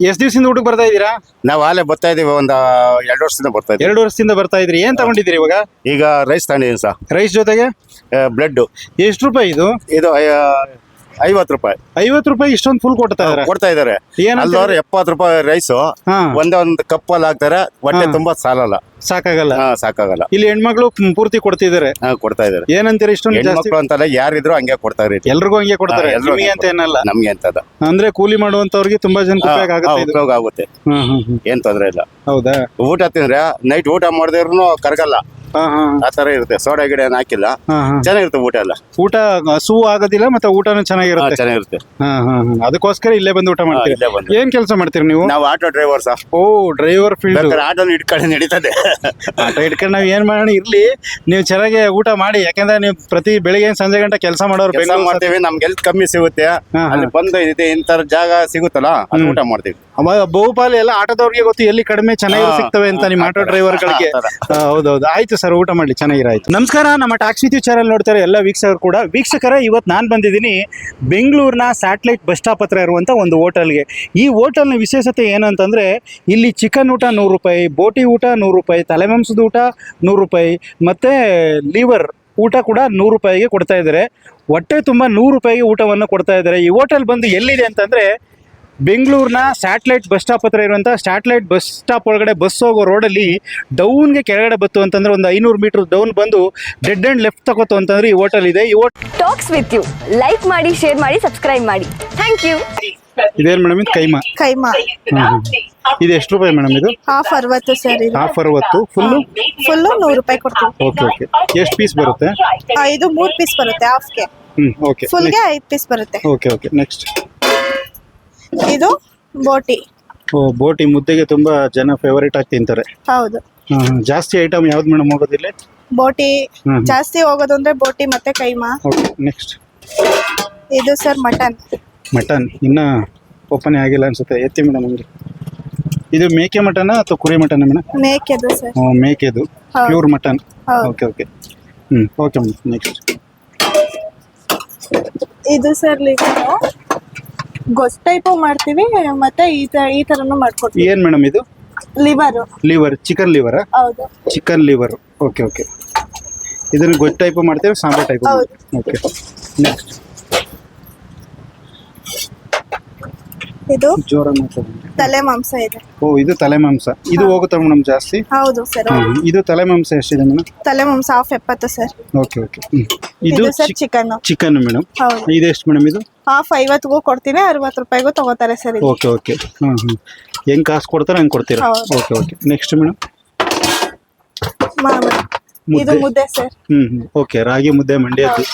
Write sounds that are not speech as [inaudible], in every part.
ಎಷ್ಟ್ ದಿವಸದಿಂದ ಊಟಕ್ಕೆ ಬರ್ತಾ ಇದೀರಾ ನಾವು ಅಲ್ಲೇ ಬರ್ತಾ ಇದೀವಿ ಒಂದು ಎರಡು ವರ್ಷದಿಂದ ಬರ್ತಾ ಇದ್ದೀವಿ ಎರಡು ವರ್ಷದಿಂದ ಬರ್ತಾ ಇದ್ರಿ ಏನ್ ತಗೊಂಡಿದ್ದೀರಿ ಇವಾಗ? ಈಗ ರೈಸ್ ತಗೊಂಡಿದ್ದೀನಿ ಸರ್. ರೈಸ್ ಜೊತೆಗೆ? ಬ್ಲಡ್ ಎಷ್ಟು ರೂಪಾಯಿ ಇದು? ಇದು ಐವತ್ತು ರೂಪಾಯಿ. ಐವತ್ತು ರೂಪಾಯಿ ಇಷ್ಟೊಂದು ಫುಲ್ ಕೊಡ್ತಾ ಇದಾರೆ. ಕೊಡ್ತಾ ಇದಾರೆ. ಏನಂತ ಅಲ್ದವ್ರು ಎಪ್ಪತ್ತು ರೂಪಾಯಿ ರೈಸ್ ಒಂದೇ ಒಂದು ಕಪ್ಪಲ್ಲಿ ಹಾಕ್ತಾರೆ ಹೊಟ್ಟೆ ಹಾ. ತುಂಬಾ ಸಾಲಲ್ಲ. ಸಾಕಾಗಲ್ಲ. ಹಾ ಸಾಕಾಗಲ್ಲ. ಇಲ್ಲಿ ಹೆಣ್ಮಕ್ಳು ಪೂರ್ತಿ ಕೊಡ್ತಿದ್ದಾರೆ ಹಾ ಕೊಡ್ತಾ ಇದಾರೆ. ಏನಂತೀರಿ ಇಷ್ಟೊಂದು ಜಾಸ್ತಿ? ಹೆಣ್ಮಕ್ಳು ಅಂತಲ್ಲ ಯಾರಿದ್ರು ಹಂಗೆ ಕೊಡ್ತಾರೆ ಎಲ್ರಿಗೂ ಹಂಗೆ ಕೊಡ್ತಾರೆ. ಹಾ, ಎಲ್ರಿಗೂ ನಿಮಗೆ ಹಂಗೆ ಅಂತ ಏನಲ್ಲ. ನಮ್ಗೆ ಅಂತದ. ಅಂದ್ರೆ ಕೂಲಿ ಮಾಡುವಂತವ್ರಿಗೆ ತುಂಬಾ ಜನ ಉಪಯೋಗ ಆಗುತ್ತೆ ಇದು. ಉಪಯೋಗ ಆಗುತ್ತೆ. ಹ್ಮ್ ಹ್ಮ್ ಹ್ಮ್. ಏನ್ ತೊಂದ್ರೆ ಇಲ್ಲ. ಹೌದಾ? ಊಟ ತಿಂದ್ರೆ ನೈಟ್ ಊಟ ಮಾಡಿದ್ರು ಕರಗಲ್ಲ. ಆ ತರ ಇರುತ್ತೆ. ಸೋಡಾ ಗಿಡ ಏನ್ ಹಾಕಿಲ್ಲ ಚೆನ್ನಾಗಿರುತ್ತೆ ಊಟ ಎಲ್ಲ. ಊಟ ಸೂ ಆಗೋದಿಲ್ಲ ಮತ್ತೆ ಊಟನೂ ಚೆನ್ನಾಗಿರುತ್ತೆ. ಚೆನ್ನಾಗಿರುತ್ತೆ. ಅದಕ್ಕೋಸ್ಕರ ಇಲ್ಲೇ ಬಂದು ಊಟ ಮಾಡ್ತೀವಿ ಮಾಡ್ತೀರಿ. ಇಲ್ಲೇ ಬಂದು. ಏನ್ ಕೆಲಸ ಮಾಡ್ತೀರಿ ನೀವು? ನಾವು ಆಟೋ ಡ್ರೈವರ್ ಸರ್. ಓ ಡ್ರೈವರ್ ಫೀಲ್ಡ್. ಆಟೋ ಆಟೋನ ಇಟ್ಕೊಂಡು ನಡೀತದೆ. ಆಟ ಇಟ್ಕೊಂಡು ನಾವ್ ಏನ್ ಮಾಡೋಣ? ಇರ್ಲಿ. ನೀವು ಚೆನ್ನಾಗಿ ಊಟ ಮಾಡಿ. ಯಾಕಂದ್ರೆ ನೀವು ಪ್ರತಿ ಬೆಳಿಗ್ಗೆ ಸಂಜೆ ಗಂಟೆ ಕೆಲಸ ಮಾಡೋರು ಕೆಲಸ ಬೆಂಗಳೂರು ಮಾಡ್ತೀವಿ. ನಮ್ಗೆ ಹೆಲ್ತ್ ಕಮ್ಮಿ ಸಿಗುತ್ತೆ. ಹಾ. ಅಲ್ಲಿ ಬಂದು ಇದೆ ಇಂತರ ಜಾಗ ಸಿಗುತ್ತಲ್ಲ ಅಲ್ಲಿ ಊಟ ಮಾಡ್ತೀವಿ. ಅವಾಗ ಬಹುಪಾಲು ಎಲ್ಲ ಆಟೋದವ್ರಿಗೆ ಗೊತ್ತು ಎಲ್ಲಿ ಕಡಿಮೆ ಚೆನ್ನಾಗಿ ಹಾ. ಸಿಗ್ತವೆ ಅಂತ ನಿಮ್ಮ ಆಟೋ. ಡ್ರೈವರ್ಗಳಿಗೆ. ಹೌದೌದು. ಆಯ್ತು ಸರ್ ಊಟ ಮಾಡ್ಲಿ, ಚೆನ್ನಾಗಿರಾಯ್ತು. ನಮಸ್ಕಾರ, ನಮ್ಮ ಟ್ಯಾಕ್ಸಿ ವಿದ್ಯು ಚಾನಲ್ ನೋಡ್ತಾರೆ ಎಲ್ಲ ವೀಕ್ಷಕರು ಕೂಡ. ವೀಕ್ಷಕರ ಇವತ್ತು ನಾನು ಬಂದಿದ್ದೀನಿ ಬೆಂಗಳೂರಿನ ಸ್ಯಾಟಲೈಟ್ ಬಸ್ ಸ್ಟಾಪ್ ಹತ್ರ ಇರುವಂಥ ಒಂದು ಹೋಟೆಲ್ಗೆ. ಈ ಹೋಟೆಲ್ನ ವಿಶೇಷತೆ ಏನಂತಂದರೆ ಇಲ್ಲಿ ಚಿಕನ್ ಊಟ ನೂರು ರೂಪಾಯಿ, ಬೋಟಿ ಊಟ ನೂರು ರೂಪಾಯಿ, ತಲೆಮಾಂಸದ ಊಟ ನೂರು ರೂಪಾಯಿ, ಮತ್ತು ಲಿವರ್ ಊಟ ಕೂಡ ನೂರು ರೂಪಾಯಿಗೆ ಕೊಡ್ತಾ ಇದ್ದಾರೆ. ಹೊಟ್ಟೆ ತುಂಬ ನೂರು ರೂಪಾಯಿಗೆ ಊಟವನ್ನು ಕೊಡ್ತಾ ಇದ್ದಾರೆ. ಈ ಹೋಟೆಲ್ ಬಂದು ಎಲ್ಲಿದೆ ಅಂತಂದರೆ ಬೆಂಗಳೂರಿನ ಸ್ಯಾಟಲೈಟ್ ಬಸ್ ಸ್ಟಾಪ್ ಹತ್ರ ಇರುವಂಥ ಸ್ಯಾಟಲೈಟ್ ಬಸ್ ಸ್ಟಾಪ್ ಒಳಗಡೆ ಬಸ್ ಹೋಗೋ ರೋಡಲ್ಲಿ ಡೌನ್ಗೆ ಕೆಳಗಡೆ ಬತ್ತು ಅಂತಂದ್ರೆ ಒಂದು ಐನೂರು ಮೀಟರ್ ಡೌನ್ ಬಂದು ಡೆಡ್ ಆ್ಯಂಡ್ ಲೆಫ್ಟ್ ತಗೋತು ಅಂತಂದ್ರೆ ಈ ಹೋಟೆಲ್ ಇದೆ. ಈ hotel talks with you like ಮಾಡಿ ಶೇರ್ ಮಾಡಿ ಸಬ್ಸ್ಕ್ರೈಬ್ ಮಾಡಿ. ಥ್ಯಾಂಕ್ ಯು ಇದೇನು ಮೇಡಮ್ ಇದು? ಕೈಮಾ? ಕೈಮಾ. ಹ್ಮ್. ಇದು ಎಷ್ಟು ರೂಪಾಯಿ ಮೇಡಮ್ ಇದು? ಹಾಫ್ ಅರವತ್ತು ಸರ್ ಇದು. ಹಾಫ್ ಅರವತ್ತು. ಫುಲ್ಲು ಫುಲ್ಲು ನೂರು ರೂಪಾಯಿ ಕೊಡ್ತೀವಿ. ಓಕೆ ಓಕೆ ಎಷ್ಟು ಪೀಸ್ ಬರುತ್ತೆ? ಆ, ಇದು ಮೂರು ಪೀಸ್ ಬರುತ್ತೆ ಹಾಫ್ಗೆ ಹ್ಞೂ ಓಕೆ ಫುಲ್ಗೆ ಐದು ಪೀಸ್ ಬರುತ್ತೆ. ಓಕೆ ಓಕೆ ನೆಕ್ಸ್ಟ್ ಇದು ಬೋಟಿ. ಓ ಬೋಟಿ ಮುದ್ದೆಗೆ ತುಂಬಾ ಜನ ಫೇವರೇಟ್ ಆಗಿ ತಿಂತಾರೆ. ಹೌದು. ಜಾಸ್ತಿ ಐಟಮ್ ಯಾವ್ದು ಮೇಡಮ್ ಹೋಗೋದಿಲ್ಲ ಬೋಟಿ ಹ್ಮ್. ಜಾಸ್ತಿ ಹೋಗೋದು ಅಂದ್ರೆ ಬೋಟಿ ಮತ್ತೆ ಕೈಮಾ. ಓಕೆ ನೆಕ್ಸ್ಟ್ ಇದು ಸರ್ ಮಟನ್ ಮಟನ್. ಇನ್ನ ಓಪನ್ ಆಗಿಲ್ಲ ಅನ್ಸುತ್ತೆ. ಎತ್ತಿ ಮೇಡಮ್ ಅಂದ್ರೆ ಇದು ಮೇಕೆ ಮಟನ್ ಅಥವಾ ಕುರಿ ಮಟನ್ ಮೇಡಮ್ ಮೇಕೆದು ಸರ್ ಮೇಕೆದು. ಹೌದು. ಪ್ಯೂರ್ ಮಟನ್ ಹೌದು. Okay okay. Hmm okay madam next ಇದು ಸರ್ ಲಿವರ್ ಗೊಸ್ ಟೈಪು ಮಾಡ್ತೀವಿ ಮತ್ತೆ ಈ ತರ ಈ ತರನು ಮಾಡ್ಕೊಡ್ತೀವಿ. ಏನ್ ಮೇಡಮ್ ಇದು? ಲಿವರ್ ಲಿವರ್ ಚಿಕನ್ ಲಿವರ್ ಹೌದು. ಚಿಕನ್ ಲಿವರ್ ಓಕೆ ಓಕೆ ಇದನ್ನ ಗೊಜ್ಜು ಟೈಪ್ ಮಾಡ್ತೇವೆ ಸಾಂಬಾರ್ ಟೈಪ್. ಓಕೆ ನೆಕ್ಸ್ಟ್ ಇದು ಜೋರ ತಲೆ ಮಾಂಸ ಇದೆ. ಓ ಇದು ತಲೆ ಮಾಂಸ. ಇದು ಹೋಗುತ್ತಾ ಮೇಡಮ್ ಜಾಸ್ತಿ? ಹೌದು ಸರ್ ಇದು ತಲೆ ಮಾಂಸ ಎಷ್ಟಿದೆ ಮೇಡಮ್? ತಲೆ ಮಾಂಸ ಹಾಫ್ ಎಪ್ಪತ್ತು ಸರ್. ಓಕೆ ಓಕೆ ಇದು ಸರ್ ಚಿಕನ್ ಚಿಕನ್ ಮೇಡಮ್. ಹೌದು. ಇದು ಎಷ್ಟು ಮೇಡಮ್ ಇದು? ಹಾಫ್ ಐವತ್ತಿಗೂ ಕೊಡ್ತೀನಿ ಅರವತ್ತು ರೂಪಾಯಿಗೂ ತಗೋತಾರೆ ಸರ್ ಇದು ಓಕೆ ಓಕೆ. ಹಾಂ ಹಾಂ ಹೆಂಗೆ ಕಾಸು ಕೊಡ್ತಾರೆ ಹಂಗೆ ಕೊಡ್ತೀರಾ? ಹೌದು. Okay okay. ನೆಕ್ಸ್ಟ್ ಮೇಡಮ್ ಮಾಮೂಲಿ ಇದು ಮುದ್ದೆ. ಮುದ್ದೆ ಸರ್. ಹ್ಞೂ ಹ್ಞೂ ಓಕೆ ರಾಗಿ ಮುದ್ದೆ ಮಂಡ್ಯದ್ದು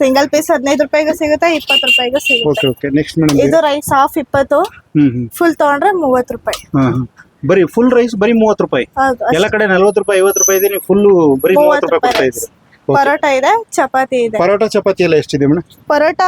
ಸಿಂಗಲ್ ಪೀಸ್ ಹದಿನೈದು ರೂಪಾಯಿಗೂ ಸಿಗುತ್ತೆ ಇಪ್ಪತ್ತು ರೂಪಾಯಿಗೂ ಓಕೆ ಸಿಗುತ್ತೆ. ಓಕೆ ನೆಕ್ಸ್ಟ್ ಮೇಡಮ್ ಇದು ರೈಸ್ ಹಾಫ್ ಇಪ್ಪತ್ತು. ಹ್ಞೂ ಹ್ಞೂ ಫುಲ್ ತಗೊಂಡ್ರೆ ಮೂವತ್ತು ರೂಪಾಯಿ. ಹಾಂ ಹಾಂ ಬರೀ ಫುಲ್ ರೈಸ್ ಬರೀ ಮೂವತ್ತು ರೂಪಾಯಿ. ಹೌದು ಎಲ್ಲ ಕಡೆ ನಲ್ವತ್ತು ರೂಪಾಯಿ ಐವತ್ತು ರೂಪಾಯಿ ಇದೆ ನೀವು ಫುಲ್ಲು ಬರೀ ಮೂವತ್ತು ರೂಪಾಯಿ ಕೊಡ್ತಾ ಇದ್ದೀರಿ. ಓಕೆ ಪರೋಟ ಇದೆ ಚಪಾತಿ ಇದೆ. ಪರೋಟ ಚಪಾತಿ ಎಲ್ಲ ಎಷ್ಟಿದೆ ಮೇಡಮ್? ಪರೋಟ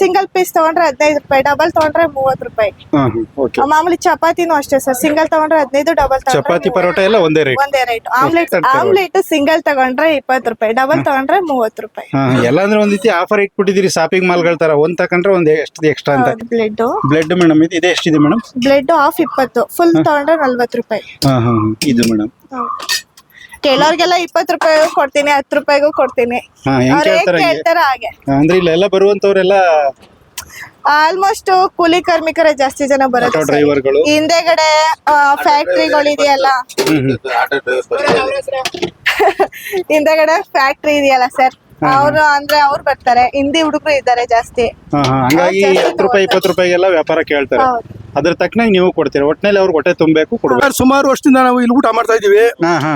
ಸಿಂಗಲ್ ಪೀಸ್ ತಗೊಂಡ್ರೆ ಹದಿನೈದು ರೂಪಾಯಿ ಡಬಲ್ ತಗೊಂಡ್ರೆ ಮೂವತ್ತು ರೂಪಾಯಿ. ಹಾಂ ಹಾಂ ಓಕೆ ಮಾಮೂಲಿ ಚಪಾತಿನೂ ಅಷ್ಟೇ ಸರ್ ಸಿಂಗಲ್ ತಗೊಂಡ್ರೆ ಹದಿನೈದು ಡಬಲ್ ಚಪಾತಿ ಪರೋಟ ಎಲ್ಲ ಒಂದೇ ರೇಟ್ ಒಂದೇ ರೇಟ್ ಆಮ್ಲೆಟ್. ಆಮ್ಲೆಟ್ ಸಿಂಗಲ್ ತಗೊಂಡ್ರೆ ಇಪ್ಪತ್ತು ರೂಪಾಯಿ ಡಬಲ್ ತಗೊಂಡ್ರೆ ಮೂವತ್ತು ರೂಪಾಯಿ. ಹಾಂ ಎಲ್ಲ ಅಂದ್ರೆ ಒಂದು ರೀತಿ ಆಫರ್ ಇಟ್ಬಿಟ್ಟಿದ್ದೀರಿ ಶಾಪಿಂಗ್ ಮಾಲ್ಗಳ ತರ. ಒಂದ್ ತಗೊಂಡ್ರೆ ಒಂದ್ ಎಷ್ಟು ಎಕ್ಸ್ಟ್ರಾ ಅಂತ. ಬ್ಲೆಡ್ ಬ್ಲಡ್ ಮೇಡಮ್ ಇದು ಇದೆ ಎಷ್ಟಿದೆ ಮೇಡಮ್? ಬ್ಲೆಡ್ ಆಫ್ ಇಪ್ಪತ್ತು ಫುಲ್ ತಗೊಂಡ್ರೆ ನಲ್ವತ್ತು ರೂಪಾಯಿ. ಹಾಂ ಹಾಂ ಇದು ಮೇಡಮ್. ಕೇಳೋರ್ಗೆಲ್ಲ ಇಪ್ಪತ್ ರೂಪಾಯಿಗೂ ಕೊಡ್ತೀನಿ ಹತ್ತು ರೂಪಾಯಿಗೂ ಕೊಡ್ತೀನಿ. ಹಾಂ ಹೆಂಗೆ ಅವ್ರು ಹೇಗ್ ಕೇಳ್ತಾರೆ ಹಂಗೆ? ಕೇಳ್ತಾರ ಹಾಗೆ. ಅಂದ್ರೆ ಇಲ್ಲೆಲ್ಲ ಬರುವಂತವ್ರೆಲ್ಲ ಆಲ್ಮೋಸ್ಟ್ ಕೂಲಿ ಕಾರ್ಮಿಕರೇ ಜಾಸ್ತಿ ಜನ ಆಟೋ ಬರೋದು sir. ಡ್ರೈವರ್ಗಳು? ಹಿಂದೆಗಡೆ ಫ್ಯಾಕ್ಟ್ರಿಗಳು ಇದೆಯಲ್ಲ? [laughs] ಹಿಂದೆಗಡೆ ಫ್ಯಾಕ್ಟ್ರಿ ಇದೆಯಲ್ಲ ಸರ್. ಅವರು ಅಂದ್ರೆ ಅವ್ರು ಬರ್ತಾರೆ. ಹಿಂದಿ ಹುಡುಗರು ಇದ್ದಾರೆ ಜಾಸ್ತಿ. ಹಂಗಾಗಿ ಹತ್ತು ರೂಪಾಯಿ ಇಪ್ಪತ್ತು ರೂಪಾಯಿಗೆಲ್ಲ ವ್ಯಾಪಾರ ಕೇಳ್ತಾರೆ. ಹೌದು. ಅದ್ರ ತಕ್ಕನಾಗಿ ನೀವು ಕೊಡ್ತೀರಾ. ಒಟ್ಟಿನಲ್ಲಿ ಅವ್ರಿಗೆ ಹೊಟ್ಟೆ ತುಂಬಬೇಕು ಕೊಡ್ಬೇಕು. ಸರ್, ಸುಮಾರು ವರ್ಷದಿಂದ ನಾವು ಇಲ್ಲಿ ಊಟ ಮಾಡ್ತಾ ಇದೀವಿ ಹಾ ಹಾ.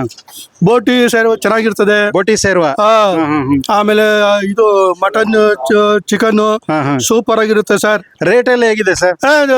ಬೋಟಿ ಸೇರು ಚೆನ್ನಾಗಿರ್ತದೆ. ಬೋಟಿ ಸೇರುವ. ಆ, ಹಾ ಹಾ ಆಮೇಲೆ ಇದು ಮಟನ್ ಚಿಕನ್ ಹಾ ಹಾ. ಸೂಪರ್ ಆಗಿರುತ್ತೆ ಸರ್. ರೇಟ್ ಎಲ್ಲ ಹೇಗಿದೆ ಸರ್?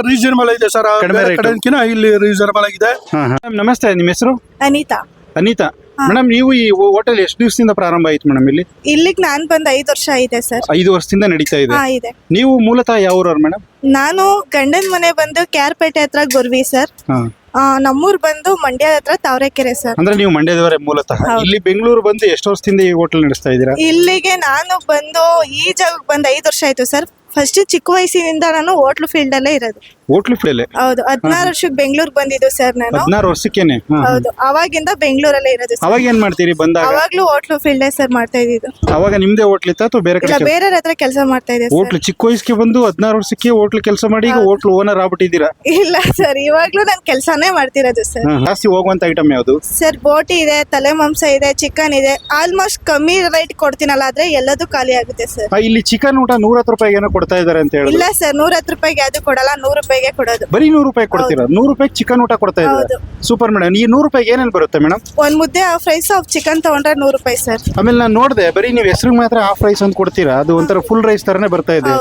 ರೀಸನಬಲ್ ಇದೆ ಸರ್. ಕಡಿಮೆ rate. ಕಡೆಕಿನ ಇಲ್ಲಿ ರೀಸನಬಲ್ ಆಗಿದೆ. ಹಾ ಹಾ. Ma'am, ನಮಸ್ತೆ ನಿಮ್ಮ ಹೆಸರು? ಅನಿತಾ. ಅನಿತಾ. ಮೇಡಮ್ ನೀವು ಈ ಹೋಟೆಲ್ ಎಷ್ಟು ದಿವಸದಿಂದ ಪ್ರಾರಂಭ ಆಯ್ತು ಮೇಡಮ್ ಇಲ್ಲಿ? ಇಲ್ಲಿಗೆ ನಾನ್ ಬಂದ್ ಐದು ವರ್ಷ ಆಗಿದೆ ಸರ್. ಐದು ವರ್ಷದಿಂದ ನಡೀತಾ ಇದೆ. ಹಾ ಇದೆ. ನೀವು ಮೂಲತಃ ಯಾವ ಊರವ್ರು ಮೇಡಮ್ ನಾನು ಗಂಡನ ಮನೆ ಬಂದು ಕ್ಯಾರ್ಪೇಟೆ ಹತ್ರ ಗುರ್ವಿ ಸರ್. ಹಾ. ಆ, ನಮ್ಮೂರ್ ಬಂದು ಮಂಡ್ಯ ಹತ್ರ ತಾವರೆಕೆರೆ ಸರ್. ಅಂದ್ರೆ ನೀವು ಮಂಡ್ಯದವರೇ ಮೂಲತಃ. ಇಲ್ಲಿ ಬೆಂಗಳೂರು ಬಂದು ಎಷ್ಟು ವರ್ಷದಿಂದ ಈ ಹೋಟೆಲ್ ನಡೆಸ್ತಾ ಇದ್ದೀರಾ? ಇಲ್ಲಿಗೆ ನಾನು ಬಂದು ಈ ಜಾಗಕ್ಕೆ ಬಂದು ಐದು ವರ್ಷ ಆಯ್ತು ಸರ್. ಫಸ್ಟ್ ಚಿಕ್ಕ ವಯಸ್ಸಿನಿಂದ ನಾನು ಹೋಟ್ಲು ಫೀಲ್ಡ್ ಅಲ್ಲೇ ಇರೋದು. ಹೋಟ್ಲು ಫೀಲ್ಡ್ ಹೌದು ಹದಿನಾರು ವರ್ಷಕ್ಕೆ ಬೆಂಗಳೂರು ಬಂದಿದ್ದು ಸರ್ ನಾನು. ಹದಿನಾರು ವರ್ಷಕ್ಕೇನೆ? ಹಾ, ಹಾ. ಹೌದು ಅವಾಗಿಂದ ಬೆಂಗಳೂರಲ್ಲೇ ಇರೋದು ಸರ್. ಅವಾಗ ಏನ್ ಮಾಡ್ತೀರಿ ಬಂದಾಗ? ಅವಾಗ್ಲೂ ಹೋಟ್ಲು ಫೀಲ್ಡೇ ಸರ್ ಮಾಡ್ತಾ ಇದ್ದಿದ್ದು. ಅವಾಗ ನಿಮ್ದೇ ಹೋಟ್ಲ್ ಇತ್ತ ಅಥವಾ ಬೇರೆ ಇಲ್ಲ ಕಡೆ ಬೇರೆಯವ್ರ ಹತ್ರ ಕೆಲಸ ಮಾಡ್ತಾ ಇದೆ ಸರ್. ಹೋಟ್ಲು ಚಿಕ್ಕ ವಯಸ್ಸಿಗೆ ಬಂದು ಹದಿನಾರು ವರ್ಷಕ್ಕೆ ಹೋಟ್ಲ್ ಕೆಲಸ ಮಾಡಿ ಈಗ ಹೋಟ್ಲ್ ಓನರ್ ಆಗ್ಬಿಟ್ಟಿದ್ದೀರಾ? ಇಲ್ಲ ಸರ್ ಇವಾಗ್ಲೂ ನಾನು ಕೆಲಸನೇ ಮಾಡ್ತಿರೋದು ಸರ್. ಹಾ, ಜಾಸ್ತಿ ಹೋಗುವಂತ ಐಟಮ್ ಯಾವುದು? ಸರ್ ಬೋಟಿ ಇದೆ ತಲೆ ಮಾಂಸ ಇದೆ ಚಿಕನ್ ಇದೆ. ಆಲ್ಮೋಸ್ಟ್ ಕಮ್ಮಿ ರೇಟ್ ಕೊಡ್ತೀನಲ್ಲ ಆದ್ರೆ ಎಲ್ಲದೂ ಖಾಲಿ ಆಗುತ್ತೆ ಸರ್. ಆ, ಇಲ್ಲಿ ಚಿಕನ್ ಊಟ ನೂರ ಹತ್ತು ರೂಪಾಯಿಗೆ ಏನೋ ಕೊಡ್ತಾ ಇದಾರೆ ಅಂತ ಹೇಳಿದ್ರು. ಇಲ್ಲ ಸರ್ ನೂರ ಹತ್ತು ರೂಪಾಯಿಗೆ ಅದು ಕೊಡಲ್ಲ ನೂರು ರೂಪಾಯಿಗೆ ಕೊಡೋದು. ಬರೀ ನೂರು ರೂಪಾಯಿ ಕೊಡ್ತೀರಾ? ನೂರು ರೂಪಾಯಿ ಚಿಕನ್ ಊಟ ಕೊಡ್ತಾ ಇದ್ದಾರೆ. Super madam. ಈ ನೂರು ರೂಪಾಯಿಗೆ ಏನೇನು ಬರುತ್ತೆ ಮೇಡಮ್? ಒಂದ್ ಮುದ್ದೆ ಹಾಫ್ ರೈಸ್ ಆಫ್ ಚಿಕನ್ ತಗೊಂಡ್ರೆ ನೂರು ರೂಪಾಯಿ ಸರ್. ಆಮೇಲೆ ನಾನು ನೋಡಿದೆ ಬರೀ ನೀವು ಹೆಸರಿಗೆ ಮಾತ್ರ ಹಾಫ್ ರೈಸ್ ಅಂತ ಕೊಡ್ತೀರಾ? ಅದು ಒಂಥರ ಫುಲ್ ರೈಸ್ ತರನೇ ಬರ್ತಾ ಇದೆ.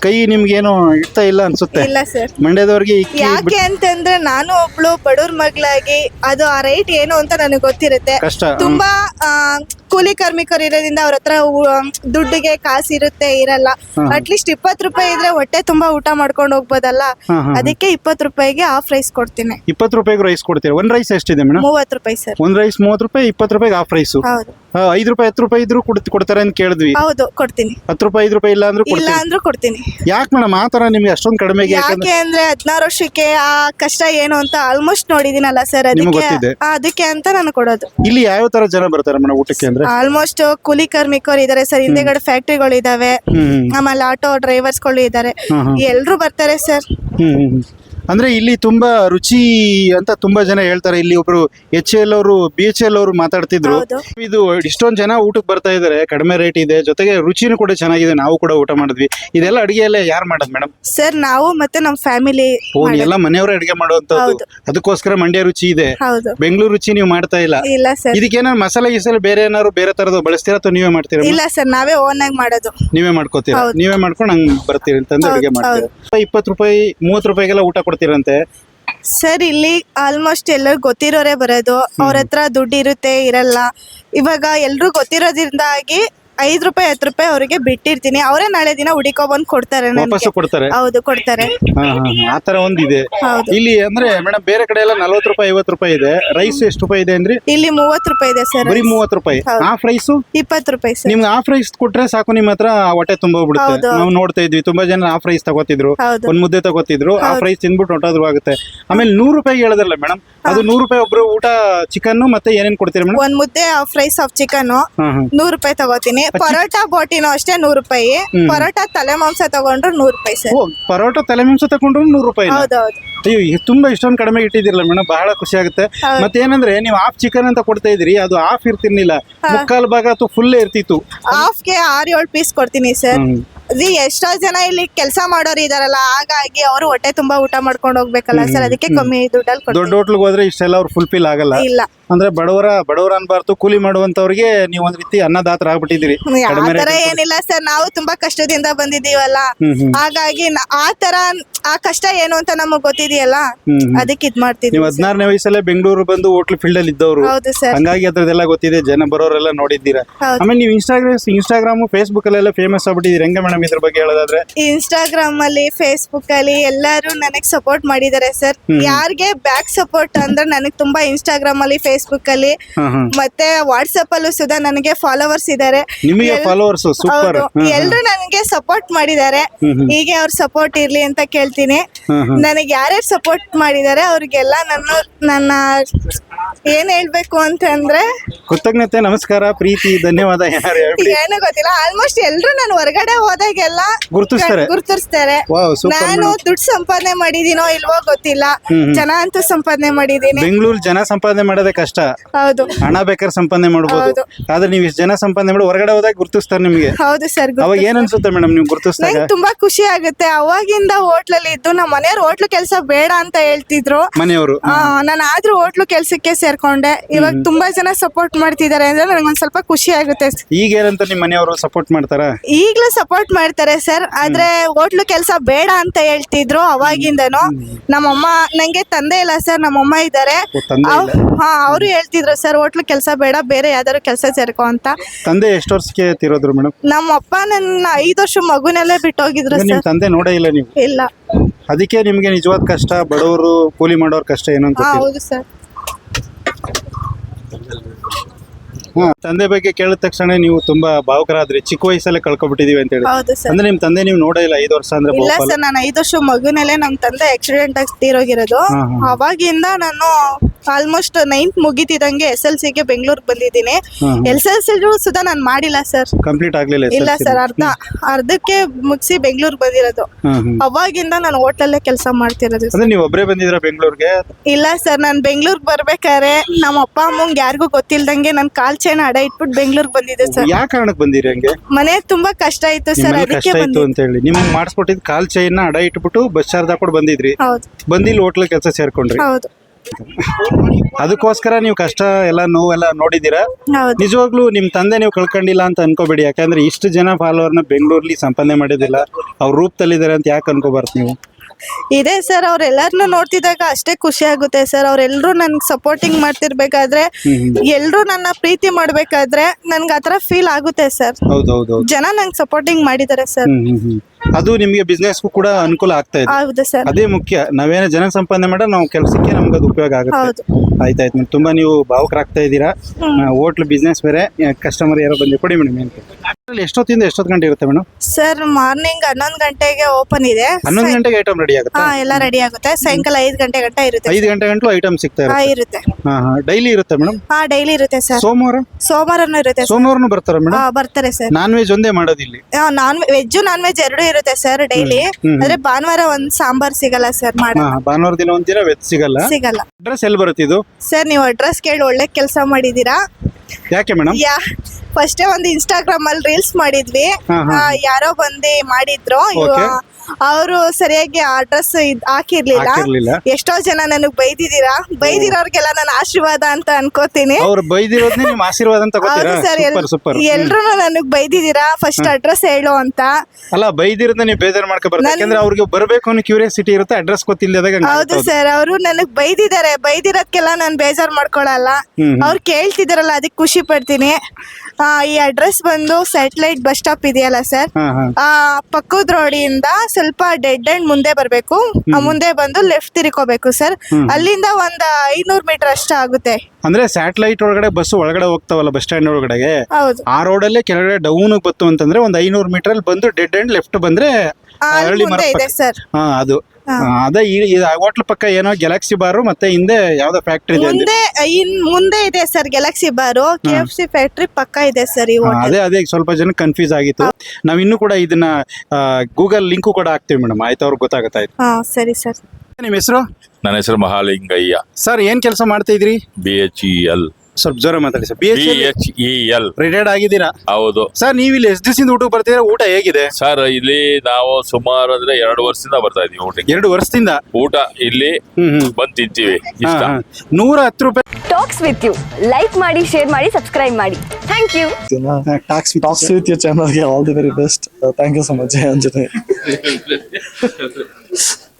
ಕೈ ನಿಮ್ಗೇನು ಇಡ್ತಾ ಇಲ್ಲ ಅನ್ಸುತ್ತೆ. ಇಲ್ಲ ಸರ್. ಮಂಡ್ಯದವ್ರಿಗೆ ಯಾಕೆ ಅಂತಂದ್ರೆ ನಾನು ಒಬ್ಳು ಬಡವ್ರ ಮಗಳಾಗಿ ಅದು ಆ ರೈಟ್ ಏನು ಅಂತ ನನಗೆ ಗೊತ್ತಿರುತ್ತೆ. ಕಷ್ಟ. ತುಂಬಾ ಆ, ಕೂಲಿ ಕಾರ್ಮಿಕರು ಇರೋದ್ರಿಂದ ಅವ್ರ ಹತ್ರ ದುಡ್ಡಿಗೆ ಕಾಸು ಇರುತ್ತೆ ಇರಲ್ಲ ಅಟ್ಲೀಸ್ಟ್ ಇಪ್ಪತ್ ರೂಪಾಯಿ ಇದ್ರೆ ಹೊಟ್ಟೆ ತುಂಬಾ ಊಟ ಮಾಡ್ಕೊಂಡು ಹೋಗ್ಬೋದಲ್ಲ. ಅದಕ್ಕೆ ಇಪ್ಪತ್ ರೂಪಾಯಿಗೆ ಹಾಫ್ ರೈಸ್ ಕೊಡ್ತೀನಿ. ಇಪ್ಪತ್ತು ರೂಪಾಯಿಗೆ ರೈಸ್ ಕೊಡ್ತೀರಾ? ಒಂದ್ ರೈಸ್ ಎಷ್ಟಿದೆ ಮೇಡಮ್ ಮೂವತ್ ರೂಪಾಯಿ ಸರ್ ಒಂದ್ ರೈಸ್ ಮೂವತ್ತು ರೂಪಾಯಿ ಇಪ್ಪತ್ತು ರೂಪಾಯಿಗೆ ಹಾಫ್ ರೈಸ್ ಹೌದು. ಐದು ರೂಪಾಯಿ ಹತ್ತು ರೂಪಾಯಿ ಇದ್ರು ಕೊಡ್ ಕೊಡ್ತಾರೆ ಅಂತ ಕೇಳಿದ್ವಿ. ಹೌದು ಕೊಡ್ತೀನಿ. ಹತ್ತು ರೂಪಾಯಿ ಐದು ರೂಪಾಯಿ ಇಲ್ಲ ಅಂದ್ರೆ ಇಲ್ಲ ಕೊಡ್ತೀವಿ ಅಂದ್ರೂ ಕೊಡ್ತೀನಿ. ಯಾಕೆ ಮೇಡಮ್ ಆ ತರ ನಿಮ್ಗೆ ಅಷ್ಟೊಂದು ಕಡಿಮೆಗೆ ಯಾಕಂದ್ರೆ ಯಾಕೆ ಅಂದ್ರೆ ಹದಿನಾರು ವರ್ಷಕ್ಕೆ ಆ ಕಷ್ಟ ಏನು ಅಂತ ಆಲ್ಮೋಸ್ಟ್ ನೋಡಿದೀನಲ್ಲ ಸರ್ ನಿಮ್ಗ್ ಅದಕ್ಕೆ ಗೊತ್ತಿದೆ. ಆ, ಅದಕ್ಕೆ ಅಂತ ನಾನು ಕೊಡೋದು. ಇಲ್ಲಿ ಯಾವ ತರ ಜನ ಬರ್ತಾರೆ ಮೇಡಮ್ ಊಟಕ್ಕೆ ಅಂದ್ರೆ? ಆಲ್ಮೋಸ್ಟ್ ಕೂಲಿ ಕಾರ್ಮಿಕರು ಇದಾರೆ ಸರ್ ಹಿಂದೆಗಡೆ ಫ್ಯಾಕ್ಟ್ರಿಗಳು ಇದಾವೆ. ಆಮೇಲೆ ಆಟೋ ಡ್ರೈವರ್ಸ್ಗಳು ಇದಾರೆ. ಹ್ಮ್, ಹ್ಮ್. ಎಲ್ರು ಬರ್ತಾರೆ ಸರ್ ಹ್ಮ್. ಅಂದ್ರೆ ಇಲ್ಲಿ ತುಂಬಾ ರುಚಿ ಅಂತ ತುಂಬಾ ಜನ ಹೇಳ್ತಾರೆ. ಇಲ್ಲಿ ಒಬ್ರು ಎಚ್ ಎಲ್ ಅವರು ಬಿ ಎಚ್ ಎಲ್ ಅವರು ಮಾತಾಡ್ತಿದ್ರು. ಹೌದು. ಇದು ಇಷ್ಟೊಂದ್ ಜನ ಊಟಕ್ಕೆ ಬರ್ತಾ ಇದಾರೆ. ಕಡಿಮೆ ರೇಟ್ ಇದೆ. ಜೊತೆಗೆ ರುಚಿನೂ ಕೂಡ ಚೆನ್ನಾಗಿದೆ. ನಾವು ಕೂಡ ಊಟ ಮಾಡಿದ್ವಿ. ಇದೆಲ್ಲ ಅಡಿಗೆ ಎಲ್ಲ ಯಾರು ಮಾಡೋದು ಮೇಡಮ್ ಸರ್ ನಾವು ಮತ್ತೆ ನಮ್ಮ ಫ್ಯಾಮಿಲಿ ಓ ಎಲ್ಲ ಮನೆಯವರೇ ಅಡಿಗೆ ಮಾಡುವಂತದ್ದು ಹೌದು. ಅದಕ್ಕೋಸ್ಕರ ಮಂಡ್ಯ ರುಚಿ ಇದೆ. ಹೌದು. ಬೆಂಗಳೂರು ರುಚಿ ನೀವು ಮಾಡ್ತಾ ಇಲ್ಲ. ಇಲ್ಲ ಸರ್ ಇದಕ್ಕೆ ಏನಾದ್ರು ಮಸಾಲೆ ಗಿಸಲು ಬೇರೆ ಏನಾದ್ರು ಬೇರೆ ತರದ್ದು ಬಳಸ್ತೀರಾ ಅಥವಾ ನೀವೇ ಮಾಡ್ತೀರಾ ಇಲ್ಲ ಸರ್ ನಾವೇ ಓನ್ ಆಗಿ ಮಾಡೋದು. ನೀವೇ ಮಾಡ್ಕೋತೀರಾ? ಹೌದು. ನೀವೇ ಮಾಡ್ಕೊಂಡು ಹಂಗ್ ಬರ್ತೀರಿ ಅಂತಂದು ಹೌದು, ಅಡಿಗೆ ಮಾಡ್ತೀರಾ ಇಪ್ಪತ್ತು ರೂಪಾಯಿ ಮೂವತ್ತು ರೂಪಾಯಿಗೆಲ್ಲ ಊಟ ಕೊಡ್ತೀರಂತೆ ಸರ್ ಇಲ್ಲಿ ಆಲ್ಮೋಸ್ಟ್ ಎಲ್ಲರು ಗೊತ್ತಿರೋರೇ ಬರೋದು. ಅವ್ರ ಹತ್ರ ದುಡ್ಡು ಇರುತ್ತೆ ಇರಲ್ಲ. ಇವಾಗ ಎಲ್ರು ಗೊತ್ತಿರೋದ್ರಿಂದಾಗಿ ಐದ್ ರೂಪಾಯಿ ಹತ್ತು ರೂಪಾಯಿ ಅವರಿಗೆ ಬಿಟ್ಟಿರ್ತೀನಿ. ಅವರೇ ನಾಳೆ ದಿನ ಹುಡಿಕೋ ಬಂದು ಕೊಡ್ತಾರೆ ವಾಪಸ್ಸು ನನ್ಗೆ ಕೊಡ್ತಾರೆ. ಹೌದು ಕೊಡ್ತಾರೆ. ಆತರ ಹಾ ಹಾ. ಆ ತರ ಒಂದಿದೆ. ಹೌದು. ಇಲ್ಲಿ ಅಂದ್ರೆ ಮೇಡಮ್ ಬೇರೆ ಕಡೆ ಎಲ್ಲ ನಲ್ವತ್ತು ರೂಪಾಯಿ ಐವತ್ತು ರೂಪಾಯಿ ಇದೆ. ರೈಸ್ ಎಷ್ಟು ರೂಪಾಯಿ ಇದೆ ಅಂದ್ರೆ? ಇಲ್ಲಿ ಮೂವತ್ತು ರೂಪಾಯಿ ಇದೆ ಸರ್ ಬರೀ ಮೂವತ್ತು ರೂಪಾಯಿ. ಹೌದು. ಹಾಫ್ ರೈಸು ಇಪ್ಪತ್ತು ರೂಪಾಯಿ ಸರ್. ನಿಮ್ಗೆ ಹಾಫ್ ರೈಸ್ ಕೊಟ್ರೆ ಸಾಕು ನಿಮ್ ಹತ್ರ ಹೊಟ್ಟೆ ತುಂಬೋಗ್ಬಿಡುತ್ತೆ ಹೌದು. ನಾವು ನೋಡ್ತಾ ಇದ್ವಿ ತುಂಬಾ ಜನ ಹಾಫ್ ರೈಸ್ ತಗೋತಿದ್ರು. ಹೌದು. ಒಂದ್ ಮುದ್ದೆ ತಗೋತಿದ್ರು. ಹಾಫ್ ರೈಸ್ ತಿಂದ್ಬಿಟ್ಟು ಹೊಟ್ಟೋದ್ರು ಆಗುತ್ತೆ. ಆಮೇಲೆ ನೂರು ರೂಪಾಯಿ ಹೇಳಿದ್ರಲ್ಲ ಮೇಡಮ್? ಅದು ನೂರು ರೂಪಾಯಿ ಒಬ್ರು ಊಟ ಚಿಕನ್ ಮತ್ತೆ ಏನೇನ್ ಕೊಡ್ತೀರಾ ಮೇಡಮ್? ಒಂದ್ ಮುದ್ದೆ ಹಾಫ್ ರೈಸ್ ಆಫ್ ಚಿಕನ್ ಹಾ ಹಾ. ನೂರು ರೂಪಾಯಿ ತಗೋತೀನಿ. ಪರೋಟ ಬೋಟಿನೂ ಅಷ್ಟೇ ನೂರು ರೂಪಾಯಿ. ಪರೋಟ ತಲೆ ಮಾಂಸ ತಗೊಂಡ್ರು ನೂರು ರೂಪಾಯಿ ಸರ್. ಓ ಪರೋಟ ತಲೆ ಮಾಂಸ ತಗೊಂಡ್ರು ನೂರು ರೂಪಾಯಿ ಹೌದೌದು. ಅಯ್ಯೋ ಇದು ತುಂಬಾ ಇಷ್ಟೊಂದು ಕಡಿಮೆ ಇಟ್ಟಿದಿರಲ್ಲ ಮೇಡಮ್ ಬಹಳ ಖುಷಿ ಆಗುತ್ತೆ. ಮತ್ತೆ ಮತ್ತೇನಂದ್ರೆ ನೀವು ಹಾಫ್ ಚಿಕನ್ ಅಂತ ಕೊಡ್ತಾ ಇದ್ರಿ ಅದು ಹಾಫ್ ಇರ್ತಿರ್ಲಿಲ್ಲ. ಮುಕ್ಕಾಲ್ ಭಾಗ ಅಥವಾ ಫುಲ್ ಇರ್ತಿತ್ತು. ಹಾಫ್ಗೆ ಆರ್ ಏಳು ಪೀಸ್ ಕೊಡ್ತೀನಿ ಸರ್. ಎಷ್ಟೋ ಜನ ಇಲ್ಲಿ ಕೆಲಸ ಮಾಡೋರು ಇದಾರಲ್ಲ ಹಾಗಾಗಿ ಅವರು ಹೊಟ್ಟೆ ತುಂಬಾ ಊಟ ಮಾಡ್ಕೊಂಡು ಹೋಗ್ಬೇಕಲ್ಲ ಸರ್. ಅದಕ್ಕೆ ಕಮ್ಮಿ ದುಡ್ಡಲ್ಲಿ ದೊಡ್ಡ ಕೊಡ್ತೀನಿ ಹೋಟ್ಲಿಗೆ ಹೋದ್ರೆ ಇಷ್ಟೆಲ್ಲ ಅವ್ರು ಫುಲ್ಫಿಲ್ ಆಗಲ್ಲ. ಇಲ್ಲ. ಅಂದ್ರೆ ಬಡವರ ಬಡವರ ಅನ್ಬಾರ್ದು ಕೂಲಿ ಮಾಡುವಂತವ್ರಿಗೆ ನೀವು ಒಂದ್ ರೀತಿ ಅನ್ನದಾತರ ಆಗ್ಬಿಟ್ಟಿದ್ರಿ ಆತರ ಏನಿಲ್ಲ ಸರ್ ನಾವು ತುಂಬಾ ಕಷ್ಟದಿಂದ ಬಂದಿದೀವಲ್ಲ ಹಾಗಾಗಿ ನ- ಆ ತರ ಆ ಕಷ್ಟ ಏನು ಅಂತ ನಮಗ್ ಗೊತ್ತಿದೆಯಲ್ಲ. ಅದಕ್ಕೆ ಇದ್ ನೀವು ಮಾಡ್ತಿದ್ವಿ. ಹದಿನಾರನೇ ವಯಸ್ಸಲ್ಲೇ ಬೆಂಗಳೂರು ಬಂದು ಹೋಟ್ಲ್ ಫೀಲ್ಡ್ ಅಲ್ಲಿ ಇದ್ದವರು. ಹೌದು ಸರ್. ಹಂಗಾಗಿ ಅದ್ರದ್ದೆಲ್ಲ ಗೊತ್ತಿದೆ ಜನ ಬರೋರೆಲ್ಲ ನೋಡಿದ್ದೀರಾ. ಹೌದು. ಆಮೇಲೆ ನೀವು ಇನ್ಸ್ಟಾಗ್ರಾಮ್ ಇನ್ಸ್ಟಾಗ್ರಾಮ್ ಫೇಸ್ಬುಕ್ ಅಲ್ಲೆಲ್ಲ ಫೇಮಸ್ ಆಗ್ಬಿಟ್ಟಿದ್ರಿ ಹೆಂಗ ಮೇಡಮ್ ಇದ್ರ ಬಗ್ಗೆ ಹೇಳೋದಾದ್ರೆ? ಇನ್ಸ್ಟಾಗ್ರಾಮ್ ಅಲ್ಲಿ ಫೇಸ್ಬುಕ್ ಅಲ್ಲಿ ಎಲ್ಲರೂ ನನಗ್ ಸಪೋರ್ಟ್ ಮಾಡಿದ್ದಾರೆ ಸರ್. ಯಾರಿಗೆ ಬ್ಯಾಕ್ ಸಪೋರ್ಟ್ ಅಂದ್ರೆ ನನಗ್ ತುಂಬಾ ಇನ್ಸ್ಟಾಗ್ರಾಮ್ ಅಲ್ಲಿ ಫೇಸ್ಬುಕ್ ಅಲ್ಲಿ ಮತ್ತೆ ವಾಟ್ಸ್ಆಪ್ ಅಲ್ಲೂ ಸುಧಾ ನನಗೆ ಫಾಲೋವರ್ಸ್ ಇದ್ದಾರೆ ನಿಮಗೆ ಫಾಲೋವರ್ಸ್ ಸೂಪರ್ ಹೌದು. ಎಲ್ರು ನನಗೆ ಸಪೋರ್ಟ್ ಮಾಡಿದ್ದಾರೆ. ಹೀಗೆ ಅವ್ರ ಸಪೋರ್ಟ್ ಇರ್ಲಿ ಅಂತ ಕೇಳ್ತೀನಿ. ನನಗೆ ಯಾರ್ಯಾರು ಸಪೋರ್ಟ್ ಮಾಡಿದ್ದಾರೆ ಅವ್ರಿಗೆಲ್ಲ ನನ್ನ ನನ್ನ ಏನ್ ಹೇಳ್ಬೇಕು ಅಂತಂದ್ರೆ? ಕೃತಜ್ಞತೆ ನಮಸ್ಕಾರ ಪ್ರೀತಿ ಧನ್ಯವಾದ ಯಾರು ಹೇಳ್ಬಿಡಿ ಏನು ಗೊತ್ತಿಲ್ಲ ಆಲ್ಮೋಸ್ಟ್ ಎಲ್ರು ನಾನು ಹೊರಗಡೆ ಹೋದಾಗೆಲ್ಲ ಗುರುತಿಸ್ತಾರೆ. ಗುರುತಿಸ್ತಾರೆ. ನಾನು ದುಡ್ಡು ಸಂಪಾದನೆ ಮಾಡಿದೀನೋ ಇಲ್ವೋ ಗೊತ್ತಿಲ್ಲ. ಜನ ಅಂತೂ ಸಂಪಾದನೆ ಮಾಡಿದೀನಿ. ಬೆಂಗಳೂರು ಜನ ಸಂಪಾದನೆ ಮಾಡೋದೇ ಕಷ್ಟ. ಹೌದು. ಹಣ ಬೇಕಾದ್ರೆ ಸಂಪಾದನೆ ಮಾಡ್ಬೋದು. ಹೌದು. ಆದ್ರೆ ನೀವು ಇಷ್ಟು ಜನ ಸಂಪಾದನೆ ಮಾಡಿ ಹೊರಗಡೆ ಹೋದಾಗ ಗುರುತಿಸ್ತಾರೆ ನಿಮಗೆ. ಹೌದು ಸರ್ ಅವಾಗ ಏನ್ ಅನ್ಸುತ್ತೆ ಮೇಡಮ್ ನೀವು ಗುರುತಿಸ್ತಾರೆ ನಂಗೆ ತುಂಬಾ ಖುಷಿ ಆಗುತ್ತೆ. ಅವಾಗಿಂದ ಹೋಟ್ಲಲ್ಲಿ ಇದ್ದು ನಮ್ಮ ಮನೆಯವ್ರು ಹೋಟ್ಲು ಕೆಲಸ ಬೇಡ ಅಂತ ಹೇಳ್ತಿದ್ರು. ಮನೆಯವರು. ನಾನು ಆದ್ರೂ ಹೋಟ್ಲು ಕೆಲ್ಸಕ್ಕೆ ಸೇರ್ಕೊಂಡೆ. ಇವಾಗ ತುಂಬಾ ಜನ ಸಪೋರ್ಟ್ ಮಾಡ್ತಿದ್ದಾರೆ ಅಂದ್ರೆ ನನಗೆ ಒಂದ್ ಸ್ವಲ್ಪ ಖುಷಿ ಆಗುತ್ತೆ. ಈಗ ಏನಂತ ನಿಮ್ಮ ಮನೆಯವರು ಸಪೋರ್ಟ್ ಮಾಡ್ತಾರ? ಈಗ್ಲೂ ಸಪೋರ್ಟ್ ಮಾಡ್ತಾರೆ ಸರ್. ಆದ್ರೆ ಹೋಟ್ಲು ಕೆಲಸ ಬೇಡ ಅಂತ ಹೇಳ್ತಿದ್ರು ಅವಾಗಿಂದನು. ನಮ್ಮಮ್ಮ ನಂಗೆ ತಂದೆ ಇಲ್ಲ ಸರ್ ನಮ್ಮಮ್ಮ ಇದ್ದಾರೆ. ಓ, ತಂದೆ ಇಲ್ಲ. ಹಾ ಅವರು ಹೇಳ್ತಿದ್ರು ಸರ್ ಹೋಟ್ಲು ಕೆಲಸ ಬೇಡ ಬೇರೆ ಯಾವ್ದಾದ್ರು ಕೆಲಸ ಸೇರ್ಕೊ ಅಂತ. ತಂದೆ ಎಷ್ಟು ವರ್ಷಕ್ಕೆ ತಿರೋದ್ರು ಮೇಡಮ್ ನಮ್ಮ ಅಪ್ಪ ನನ್ನ ಐದು ವರ್ಷ ಮಗುನಲ್ಲೇ ಬಿಟ್ಟೋಗಿದ್ರು ಹೋಗಿದ್ರು ಸರ್. ತಂದೆ ನೋಡೇ ಇಲ್ಲ ನೀವು. ಇಲ್ಲ. ಅದಕ್ಕೆ ನಿಮ್ಗೆ ನಿಜವಾದ ಕಷ್ಟ ಬಡವರು ಕೂಲಿ ಮಾಡೋರ್ ಕಷ್ಟ ಏನು ಅಂತ ಹಾ ಗೊತ್ತಿಲ್ಲ. ಹೌದು ಸರ್. ತಂದೆ ಬಗ್ಗೆ ಕೇಳಿದ ತಕ್ಷಣ ನೀವು ತುಂಬಾ ಭಾವುಕರಾದ್ರಿ. ಚಿಕ್ಕ ವಯಸ್ಸಲ್ಲೇ ಕಳ್ಕೊಬಿಟ್ಟಿದೀವಿ ಅಂತ ಹೇಳಿ. ಹೌದು ಸರ್. ಅಂದ್ರೆ ನಿಮ್ ತಂದೆ ನೀವು ನೋಡೇ ಇಲ್ಲ ಐದು ವರ್ಷ ಅಂದ್ರೆ ಇಲ್ಲ ಸರ್ ನಾನು ಐದು ವರ್ಷ ಮಗುನಲ್ಲೇ ನಮ್ ತಂದೆ ಆಕ್ಸಿಡೆಂಟ್ ಆಗಿ ತೀರೋಗಿರೋದು ಹಾ, ಹಾ. ಅವಾಗಿಂದ ನಾನು ಆಲ್ಮೋಸ್ಟ್ ನೈನ್ತ್ ಮುಗಿತಿದಂಗೆ ಎಸ್ ಎಲ್ ಸಿಗೆ ಬೆಂಗಳೂರಿಗೆ ಬಂದಿದ್ದೀನಿ. ಹಾ, ಹಾ. ಎಸ್ ಎಲ್ ಸಿ ಸುದ ನಾನು ಮಾಡಿಲ್ಲ ಸರ್. ಕಂಪ್ಲೀಟ್ ಆಗ್ಲಿಲ್ಲ ಇಲ್ಲ ಸರ್ ಅರ್ಧ ಅರ್ಧಕ್ಕೆ ಮುಗಿಸಿ ಬೆಂಗಳೂರ್ಗೆ ಬಂದಿರೋದು. ಅವಾಗಿಂದ ನಾನು ಹೋಟ್ಲಲ್ಲೇ ಕೆಲಸ ಮಾಡ್ತಿರೋದು sir. ಅಂದ್ರೆ ನೀವು ಒಬ್ಬರೇ ಬಂದಿದ್ರ ಬೆಂಗಳೂರಿಗೆ? ಇಲ್ಲ ಸರ್ ನಾನು ಬೆಂಗಳೂರಿಗೆ ಬರ್ಬೇಕಾದ್ರೆ ನಮ್ಮ ಅಪ್ಪ ಅಮ್ಮಂಗೆ ಯಾರಿಗೂ ಗೊತ್ತಿಲ್ದಂಗೆ ನನ್ನ ಕಾಲ್ ಚೈನ್ ಅಡ ಇಟ್ಬಿಟ್ಟು ಬೆಂಗಳೂರಿಗೆ ಬಂದಿದ್ದೆ ಸರ್. ಯಾವ ಕಾರಣಕ್ಕೆ ಬಂದಿರಿ ಹಂಗೆ? ಮನೆ ತುಂಬಾ ಕಷ್ಟ ಇತ್ತು ಸರ್ ನಿಮ್ಮಲ್ಲಿ ಅದಕ್ಕೆ ಕಷ್ಟ ಇತ್ತು ಬಂದಿದ್ದೆ. ಅಂತ ಹೇಳಿ. ನಿಮ್ಗೆ ಮಾಡಿಸ್ಕೊಟ್ಟಿದ್ ಕಾಲ್ ಚೈನ್ ಅಡ ಇಟ್ಬಿಟ್ಟು ಬಸ್ ಚಾರ್ಜ್ ಹಾಕೊಂಡು ಬಂದಿದ್ರಿ. ಹೌದು. ಬಂದಿಲ್ಲಿ ಹೋಟ್ಲ್ ಕೆಲಸ ಸೇರ್ಕೊಂಡ್ರಿ. ಹೌದು. ಅದಕ್ಕೋಸ್ಕರ ನೀವು ಕಷ್ಟ ಎಲ್ಲ ನೋವೆಲ್ಲ ನೋಡಿದೀರಾ ಹೌದು. ನಿಜವಾಗ್ಲೂ ನಿಮ್ ತಂದೆ ನೀವು ಕಳ್ಕೊಂಡಿಲ್ಲ ಅಂತ ಅನ್ಕೋಬೇಡಿ. ಯಾಕಂದ್ರೆ ಇಷ್ಟು ಜನ ಫಾಲೋವರ್ನ ಬೆಂಗಳೂರಲ್ಲಿ ಸಂಪಾದನೆ ಮಾಡಿದಿಲ್ಲ ಅವ್ರ ರೂಪದಲ್ಲಿದ್ದಾರೆ ಅಂತ ಯಾಕೆ ಅನ್ಕೋಬಾರ್ದು ನೀವು? ಇದೆ ಸರ್ ಅವ್ರೆಲ್ಲರನ್ನು ನೋಡ್ತಿದ್ದಾಗ ಅಷ್ಟೇ ಖುಷಿ ಆಗುತ್ತೆ ಸರ್. ಅವ್ರೆಲ್ರೂ ನನ್ಗೆ ಸಪೋರ್ಟಿಂಗ್ ಮಾಡ್ತಿರ್ಬೇಕಾದ್ರೆ ಎಲ್ರೂ ನನ್ನ ಪ್ರೀತಿ ಮಾಡ್ಬೇಕಾದ್ರೆ ನನ್ಗೆ ಆತರ ಫೀಲ್ ಆಗುತ್ತೆ ಸರ್. ಹೌದೌದು ಜನ ನಂಗೆ ಸಪೋರ್ಟಿಂಗ್ ಮಾಡಿದ್ದಾರೆ ಸರ್. ಹ್ಮ್ ಹ್ಮ್ ಹ್ಮ್. ಅದು ನಿಮಗೆ ಬಿಸ್ನೆಸ್ಗೂ ಕೂಡ ಅನುಕೂಲ ಆಗ್ತಾ ಇದೆ. ಹೌದು ಸರ್. ಅದೇ ಮುಖ್ಯ. ನಾವೇನೋ ಜನ ಸಂಪಾದನೆ ಮಾಡ ನಾವು ಕೆಲಸಕ್ಕೆ ನಮ್ಗೆ ಅದು ಉಪಯೋಗ ಆಗುತ್ತೆ. ಆಯ್ತಾಯ್ತು ಮೇಡಮ್ ತುಂಬಾ ನೀವು ಭಾವುಕರಾಗ್ತಾ ಇದ್ದೀರಾ. ಹೋಟ್ಲ್ ಬಿಸ್ನೆಸ್ ಬೇರೆ ಕಸ್ಟಮರ್ ಯಾರೋ ಬಂದು ಕೊಡಿ ಮೇಡಮ್ ಏನು ಎಷ್ಟೊತ್ತಿಂದ ಎಷ್ಟೊತ್ತು ಗಂಟೆ ಇರುತ್ತೆ ಮೇಡಮ್ ಸರ್ ಮಾರ್ನಿಂಗ್ ಹನ್ನೊಂದು ಗಂಟೆಗೆ ಓಪನ್ ಇದೆ. ಹನ್ನೊಂದು ಗಂಟೆಗೆ ಐಟಮ್ ರೆಡಿ ಆಗುತ್ತೆ? ಹಾ ಎಲ್ಲ ರೆಡಿ ಆಗುತ್ತೆ. ಸಾಯಂಕಾಲ ಐದು ಗಂಟೆ ಗಂಟ ಇರುತ್ತೆ ಐದು ಗಂಟೆ ಗಂಟಲು ಐಟಮ್ ಸಿಗ್ತಾ ಹಾ ಇರುತ್ತೆ. ಇರುತ್ತೆ ಹಾ ಹಾ. ಡೈಲಿ ಇರುತ್ತೆ ಮೇಡಮ್ ಹಾ ಡೈಲಿ ಇರುತ್ತೆ ಸರ್. ಸೋಮವಾರ? ಸೋಮವಾರನೂ ಇರುತ್ತೆ ಸರ್. ಸೋಮವಾರನು ಬರ್ತಾರೆ ಮೇಡಮ್ ಹಾ ಬರ್ತಾರೆ ಸರ್. ನಾನ್ ವೆಜ್ ಒಂದೇ ಮಾಡೋದು ಇಲ್ಲಿ ನಾನ್ ವೆಜ್ ನಾನ್ ವೆಜ್ ಎರಡೂ ಇರುತ್ತೆ ಸರ್ ಡೈಲಿ ಅಂದ್ರೆ ಭಾನುವಾರ ಒಂದ್ ಸಾಂಬಾರ್ ಸಿಗಲ್ಲ ಸರ್ ಮಾಡ. ಹಾ ಭಾನುವಾರ ದಿನ ಒಂದಿನ ವೆಜ್ ಸಿಗಲ್ಲ. ಸಿಗಲ್ಲ. ಅಡ್ರೆಸ್ ಎಲ್ಲಿ ಬರುತ್ತೆ ಇದು? ಸರ್ ನೀವು ಅಡ್ರೆಸ್ ಕೇಳಿ ಒಳ್ಳೆ ಕೆಲಸ ಮಾಡಿದೀರಾ? ಯಾಕೆ ಮೇಡಮ್ ಯಾ ಫಸ್ಟೇ ಒಂದು ಇನ್ಸ್ಟಾಗ್ರಾಮ್ ಅಲ್ಲಿ ರೀಲ್ಸ್ ಮಾಡಿದ್ವಿ. ಹಾ, ಹಾ. ಆ, ಯಾರೋ ಬಂದಿ ಮಾಡಿದ್ರು. Okay. ಅವರು ಸರಿಯಾಗಿ ಅಡ್ರೆಸ್ ಡ್ರೆಸ್ ಹಾಕಿರ್ಲಿಲ್ಲ. ಎಷ್ಟೋ ಜನ ನನಗೆ ಬೈದಿದ್ದೀರಾ? ಬೈದಿರೋರ್ಗೆಲ್ಲ ನನ್ನ ಆಶೀರ್ವಾದ ಅಂತ ಅನ್ಕೋತೀನಿ. ಅವ್ರು ಬೈದಿರೋದ್ನೇ ನಿಮ್ ಆಶೀರ್ವಾದ ಅಂತ ತಗೋತೀರಾ ಹೌದು ಎಲ್ರು ನನಗ್ ಬೈದಿದ್ದೀರಾ? ಫಸ್ಟ್ ಅಡ್ರೆಸ್ ಹೇಳು ಅಂತ. ಅಲ್ಲ ಬೈದಿರೋದ್ನ ನೀವು ಬೇಜಾರ್ ಮಾಡ್ಕೊಬಾರ್ದು ನನ್- ಯಾಕಂದ್ರೆ ಅವ್ರಿಗೆ ಬರ್ಬೇಕು ಅನ್ನೋ ಕ್ಯೂರಿಯಾಸಿಟಿ ಇರುತ್ತೆ ಅಡ್ರೆಸ್ ಗೊತ್ತಿಲ್ಲದಾಗ ಹೌದು ಸರ್ ಅವರು ನನಗ್ ಬೈದಿದ್ದಾರೆ. ಬೈದಿರೋದ್ಕೆಲ್ಲ ನಾನು ಬೇಜಾರ್ ಮಾಡ್ಕೊಳಲ್ಲ. ಅವ್ರು ಕೇಳ್ತಿದಾರಲ್ಲ ಅದಕ್ಕೆ ಖುಷಿ ಪಡ್ತೀನಿ. ಆ, ಈ ಅಡ್ರೆಸ್ ಬಂದು ಸ್ಯಾಟಲೈಟ್ ಬಸ್ ಸ್ಟಾಪ್ ಇದೆಯಲ್ಲ ಸರ್ ಹಾ ಹಾ. ಆ ಪಕ್ಕದ ರೋಡಿಯಿಂದ ಸ್ವಲ್ಪ ಡೆಡ್ ಎಂಡ್ ಮುಂದೆ ಬರಬೇಕು. ಮುಂದೆ ಬಂದು ಲೆಫ್ಟ್ ತಿರ್ಕೋಬೇಕು ಸರ್ ಅಲ್ಲಿಂದ ಒಂದ್ ಐನೂರು ಮೀಟರ್ ಅಷ್ಟ ಆಗುತ್ತೆ. ಅಂದ್ರೆ ಸ್ಯಾಟಲೈಟ್ ಒಳಗಡೆ ಬಸ್ ಒಳಗಡೆ ಹೋಗ್ತಾವಲ್ಲ ಬಸ್ ಸ್ಟ್ಯಾಂಡ್ ಒಳಗಡೆ ಹೌದು. ಆ ರೋಡಲ್ಲೇ ಕೆಳಗಡೆ ಡೌನ್ ಬತ್ತು ಅಂತಂದ್ರೆ ಒಂದ್ ಐನೂರು ಮೀಟರ್ ಅಲ್ಲಿ ಬಂದು ಡೆಡ್ ಅಂಡ್ ಲೆಫ್ಟ್ ಬಂದ್ರೆ ಆ, ಅಲ್ಲಿ ಅರಳಿ ಮರ ಮುಂದೆ ಇದೆ ಪಕ್ಕ. ಸರ್ ಹಾ ಅದು. ಅದೇ ಈ ಹೋಟ್ಲ್ ಪಕ್ಕ ಏನೋ ಗ್ಯಾಲಕ್ಸಿ ಬಾರು ಮತ್ತೆ ಹಿಂದೆ ಯಾವ್ದೋ ಫ್ಯಾಕ್ಟ್ರಿ ಇದೆ ಅಂದೆ. ಮುಂದೆ ಇನ್ ಮುಂದೆ ಇದೆ sir galaxy bar K F C factory ಪಕ್ಕ ಇದೆ ಸರ್ ಈ ಹಾ, ಹೋಟೆಲ್ ಅದೇ ಅದೇ ಸ್ವಲ್ಪ ಜನ ಕನ್ಫ್ಯೂಸ್ ಆಗಿತ್ತು. ನಾವ್ ಇನ್ನು ಕೂಡ ಇದನ್ನ ಗೂಗಲ್ ಲಿಂಕು ಕೂಡ ಹಾಕ್ತಿವಿ ಮೇಡಮ್ ಆಯ್ತು ಅವ್ರಿಗೆ ಗೊತ್ತಾಗತ್ತಾಯ್ತು ಹಾ ಸರಿ ಸರ್. ನಿಮ್ ಹೆಸರು? ನನ್ನ ಹೆಸರು ಮಹಾಲಿಂಗಯ್ಯ. ಸರ್ ಏನ್ ಕೆಲಸ ಮಾಡ್ತಾ ಇದ್ರಿ? ಬಿ ಎಚ್ ಇ ಎಲ್ ಸ್ವಲ್ಪ ಜ್ವರ ಮಾತಾಡಿ sir. B B H H E L retired ಆಗಿದ್ದೀರಾ? ಹೌದು. ಸರ್ ನೀವು ಇಲ್ಲಿ ಎಷ್ಟು ದಿವಸದಿಂದ ಊಟಕ್ಕೆ ಬರ್ತೀರಾ? ಊಟ ಹೇಗಿದೆ? ಸರ್ ಇಲ್ಲಿ ನಾವು ಸುಮಾರು ಅಂದ್ರೆ ಎರಡು ವರ್ಷದಿಂದ ಬರ್ತಾ ಇದೀವಿ ಊಟಕ್ಕೆ. ಎರಡು ವರ್ಷದಿಂದ? ಊಟ ಇಲ್ಲಿ ಹ್ಮ್ ಹ್ಮ್. ಬಂದ್ ತಿಂತೀವಿ. ಹಾ, ಇಷ್ಟ. ಹಾ. ನೂರ ಹತ್ತು ರೂಪಾಯಿ ಟಾಕ್ಸ್ ವಿತ್ ಯು ಲೈಕ್ ಮಾಡಿ ಶೇರ್ ಮಾಡಿ ಸಬ್ಸ್ಕ್ರೈಬ್ ಮಾಡಿ. Thank you talks with you ಚಾನಲ್ಗೆ all the very best thank you so much Jaya thank [laughs]